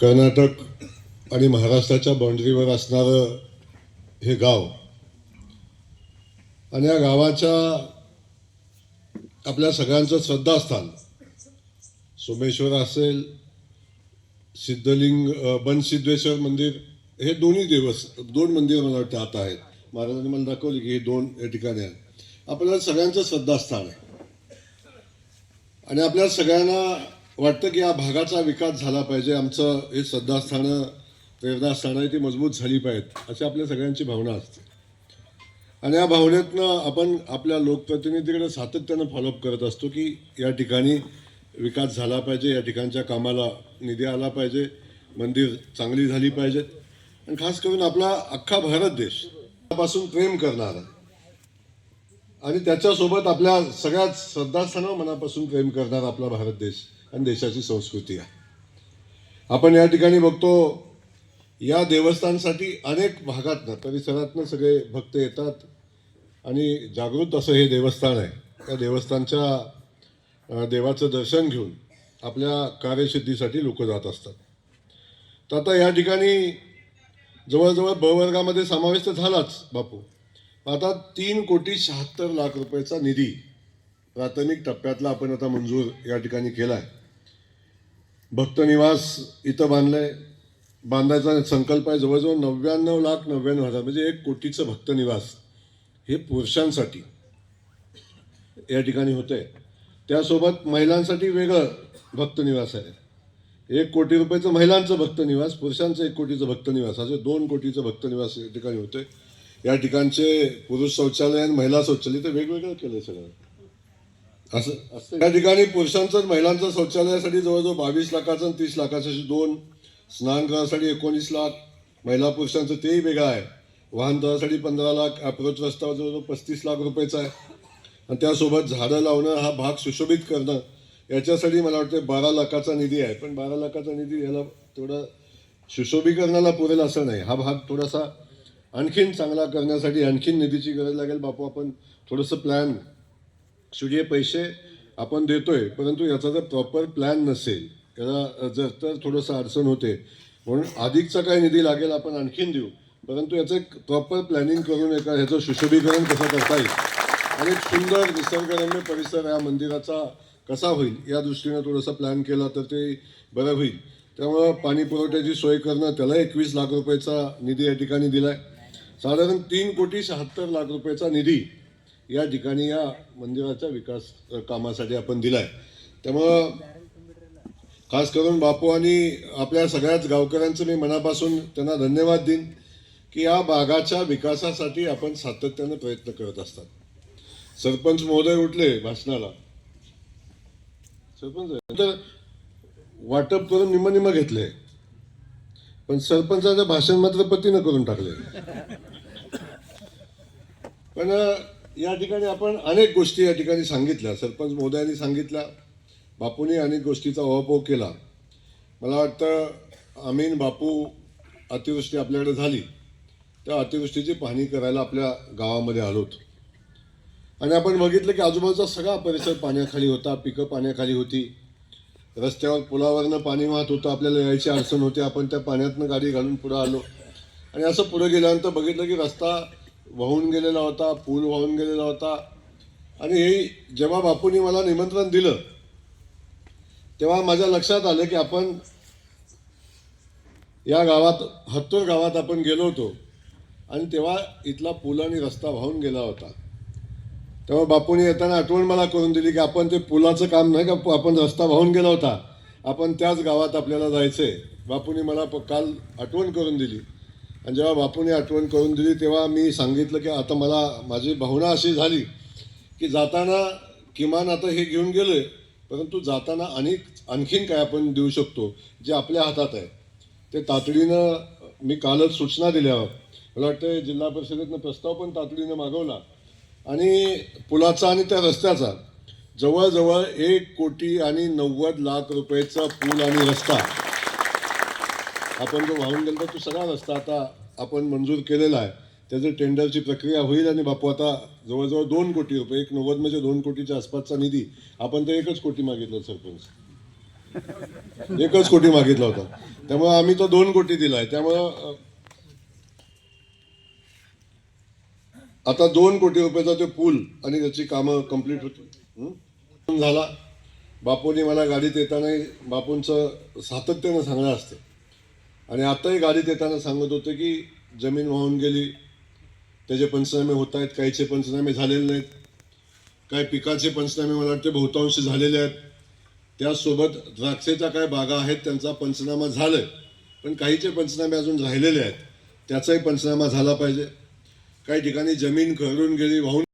कर्नाटक आणि महाराष्ट्राच्या बाउंड्रीवर असणारं हे गाव. आणि या गावाच्या आपल्या सगळ्यांचं श्रद्धास्थान सोमेश्वर असेल सिद्धलिंग बनसिद्धेश्वर मंदिर हे दोन्ही देवस दोन मंदिर मला वाटतं आता आहेत. महाराजांनी मला दाखवली की हे दोन या ठिकाणी आहेत. आपल्याला सगळ्यांचं श्रद्धास्थान आहे. आणि आपल्या सगळ्यांना वाटतं की या भागाचा विकास झाला पाहिजे. आमचं हे श्रद्धास्थानं प्रेरणास्थानं आहे ती मजबूत झाली पाहिजेत. अशी आपल्या सगळ्यांची भावना असते. आणि या भावनेतनं आपण आपल्या लोकप्रतिनिधीकडे सातत्यानं फॉलोअप करत असतो की या ठिकाणी विकास झाला पाहिजे या ठिकाणच्या कामाला निधी आला पाहिजे मंदिर चांगली झाली पाहिजेत आणि खास करून आपला अख्खा भारत देशपासून प्रेम करणारा आणि त्याच्यासोबत आपल्या सगळ्यात श्रद्धास्थानं मनापासून प्रेम करणारा आपला भारत देश. आणि देशाची संस्कृती आहे. आपण या ठिकाणी बघतो या देवस्थानसाठी अनेक भागातनं परिसरातनं सगळे भक्त येतात आणि जागृत असं हे देवस्थान आहे. त्या देवस्थानच्या देवाचं दर्शन घेऊन आपल्या कार्यसिद्धीसाठी लोक जात असतात. तर आता या ठिकाणी जवळजवळ बवर्गामध्ये वर्गामध्ये समावेश तर झालाच बापू. आता तीन कोटी शहात्तर लाख रुपयाचा निधी प्राथमिक टप्प्यातला आपण आता मंजूर या ठिकाणी केला आहे भक्तनिवास इथं बांधलंय. बांधायचा संकल्प आहे जवळजवळ नव्याण्णव लाख नव्याण्णव हजार म्हणजे एक कोटीचं भक्तनिवास हे पुरुषांसाठी या ठिकाणी होते त्यासोबत महिलांसाठी वेगळं भक्तनिवास आहे. एक कोटी रुपयाचं महिलांचं भक्तनिवास पुरुषांचं एक कोटीचं भक्तनिवास असे दोन कोटीचं भक्तनिवास या ठिकाणी होते या ठिकाणचे पुरुष शौचालय आणि महिला शौचालय ते वेगवेगळं केलंय सगळं. असं असतं या ठिकाणी पुरुषांचं आणि महिलांचं शौचालयासाठी जवळजवळ बावीस लाखाचं आणि तीस लाखाचं असे दोन स्नानगृहासाठी एकोणीस लाख. महिला पुरुषांचं तेही वेगळं आहे. वाहनतळासाठी पंधरा लाख अप्रोच रस्ता जवळजवळ पस्तीस लाख रुपयाचा आहे. आणि त्यासोबत झाडं लावणं हा भाग सुशोभित करणं याच्यासाठी मला वाटतं बारा लाखाचा निधी आहे. पण बारा लाखाचा निधी याला तेवढा सुशोभीकरणाला पुरेल असं नाही. हा भाग थोडासा आणखीन चांगला करण्यासाठी आणखीन निधीची गरज लागेल. बापू आपण थोडंसं प्लॅन हे पैसे आपण देतोय परंतु याचा जर प्रॉपर प्लॅन नसेल याला जर तर थोडंसं अडचण होते म्हणून अधिकचा काय निधी लागेल आपण आणखीन देऊ. परंतु याचं एक प्रॉपर प्लॅनिंग करून एका ह्याचं सुशोभीकरण कसं करता येईल आणि एक सुंदर निसर्गरम्य परिसर या मंदिराचा कसा होईल या दृष्टीनं थोडंसं प्लॅन केला तर ते बरं होईल. त्यामुळं पाणी पुरवठ्याची सोय करणं त्याला एकवीस लाख रुपयाचा निधी या ठिकाणी दिला आहे साधारण तीन कोटी शहात्तर लाख रुपयाचा निधी या ठिकाणी या मंदिराच्या विकास कामासाठी आपण दिलाय. त्यामुळं खास करून बापू आणि आपल्या सगळ्याच गावकऱ्यांचं मी मनापासून त्यांना धन्यवाद देईन की या भागाच्या विकासासाठी आपण सातत्यानं प्रयत्न करत असतात. सरपंच महोदय उठले भाषणाला. सरपंच तर वाटप करून निम निम घेतले. पण सरपंचाचं भाषण मात्र पतीनं करून टाकले. पण या ठिकाणी आपण अनेक गोष्टी या ठिकाणी सांगितल्या. सरपंच महोदयांनी सांगितल्या. बापूंनी अनेक गोष्टीचा ओहापोह केला. मला वाटतं आमीन बापू अतिवृष्टी आपल्याकडे झाली त्या अतिवृष्टीची पाहणी करायला आपल्या गावामध्ये आलोत आणि आपण बघितलं की आजूबाजूचा सगळा परिसर पाण्याखाली होता पिकं पाण्याखाली होती. रस्त्यावर पुलावरनं पाणी वाहत होतं आपल्याला यायची अडचण होती. आपण त्या पाण्यातनं गाडी घालून पुढं आलो. आणि असं पुढं गेल्यानंतर बघितलं की रस्ता वाहून गेलेला होता पूल वाहून गेलेला होता. आणि हे जेव्हा बापूंनी मला निमंत्रण दिलं तेव्हा माझ्या लक्षात आलं की आपण या गावात हत्तूर गावात आपण गेलो होतो. आणि तेव्हा इथला पूल आणि रस्ता वाहून गेला होता. तेव्हा बापूंनी येताना आठवण मला करून दिली की आपण ते पुलाचं काम नाही का आपण रस्ता वाहून गेला होता. आपण त्याच गावात आपल्याला जायचं आहे बापूंनी मला प- काल आठवण करून दिली. आणि जेव्हा बापूने आठवण करून दिली तेव्हा मी सांगितलं की आता मला माझी भावना अशी झाली की जाताना किमान आता हे घेऊन गेलं परंतु जाताना अनेक आणखीन काय आपण देऊ शकतो जे आपल्या हातात आहे. ते तातडीनं मी कालच सूचना दिल्या. मला वाटतं जिल्हा परिषदेतनं प्रस्ताव पण तातडीनं मागवला. आणि पुलाचा आणि त्या रस्त्याचा जवळजवळ एक कोटी आणि नव्वद लाख रुपयाचा पूल आणि रस्ता आपण जो वाहून गेलो तो सगळा रस्ता आता आपण मंजूर केलेला आहे. त्याचं टेंडरची प्रक्रिया होईल आणि बापू आता जवळजवळ दोन कोटी रुपये एक नव्वद म्हणजे दोन कोटीच्या आसपासचा निधी आपण तर एकच कोटी मागितलं सरपंच. एकच कोटी मागितला होता. त्यामुळे आम्ही तो दोन कोटी दिलाय. त्यामुळं आता दोन कोटी रुपयाचा तो पूल आणि त्याची कामं कंप्लीट होती. झाला. बापूंनी मला गाडीत येताना बापूंचं सातत्यानं सांगणं असते. आणि आताही गाडीत येताना सांगत होते की जमीन वाहून गेली त्याचे पंचनामे होत आहेत काहीचे पंचनामे झालेले नाहीत. काही पिकाचे पंचनामे मला वाटते बहुतांश झालेले आहेत. त्याचसोबत द्राक्षेच्या काय बागा आहेत त्यांचा पंचनामा झालाय. पण काहीचे पंचनामे अजून राहिलेले आहेत. त्याचाही पंचनामा झाला पाहिजे. काही ठिकाणी जमीन खरून गेली वाहून